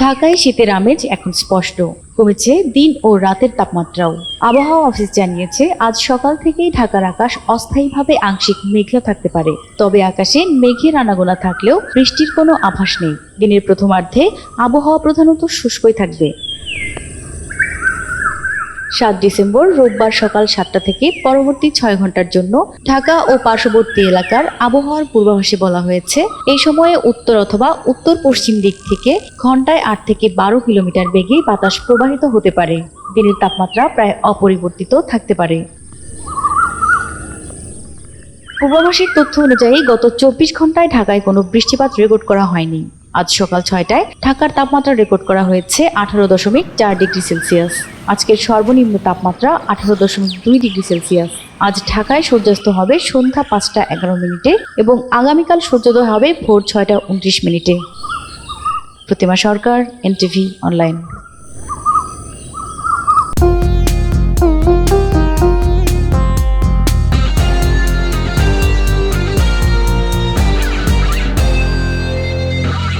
ঢাকায় শীতের আমেজ এখন স্পষ্ট। কমেছে দিন ও রাতের তাপমাত্রাও। আবহাওয়া অফিস জানিয়েছে, আজ সকাল থেকেই ঢাকার আকাশ অস্থায়ীভাবে আংশিক মেঘলা থাকতে পারে। তবে আকাশে মেঘের আনাগোনা থাকলেও বৃষ্টির কোনো আভাস নেই। দিনের প্রথমার্ধে আবহাওয়া প্রধানত শুষ্কই থাকবে। সাত ডিসেম্বর রোববার সকাল সাতটা থেকে পরবর্তী ছয় ঘণ্টার জন্য ঢাকা ও পার্শ্ববর্তী এলাকার আবহাওয়ার পূর্বাভাসে বলা হয়েছে, এই সময়ে উত্তর অথবা উত্তর পশ্চিম দিক থেকে ঘন্টায় আট থেকে বারো কিলোমিটার বেগে বাতাস প্রবাহিত হতে পারে। দিনের তাপমাত্রা প্রায় অপরিবর্তিত থাকতে পারে। পূর্বাভাসের তথ্য অনুযায়ী গত চব্বিশ ঘন্টায় ঢাকায় কোনো বৃষ্টিপাত রেকর্ড করা হয়নি। আজ সকাল ছয়টায় ঢাকার তাপমাত্রা রেকর্ড করা হয়েছে আঠারো দশমিক চার ডিগ্রি সেলসিয়াস। আজকের সর্বনিম্ন তাপমাত্রা আঠারো দশমিক দুই ডিগ্রি সেলসিয়াস। আজ ঢাকায় সূর্যাস্ত হবে সন্ধ্যা পাঁচটা এগারো মিনিটে এবং আগামীকাল সূর্যোদয় হবে ভোর ছয়টা উনত্রিশ মিনিটে। Protima Sarkar, NTV, online.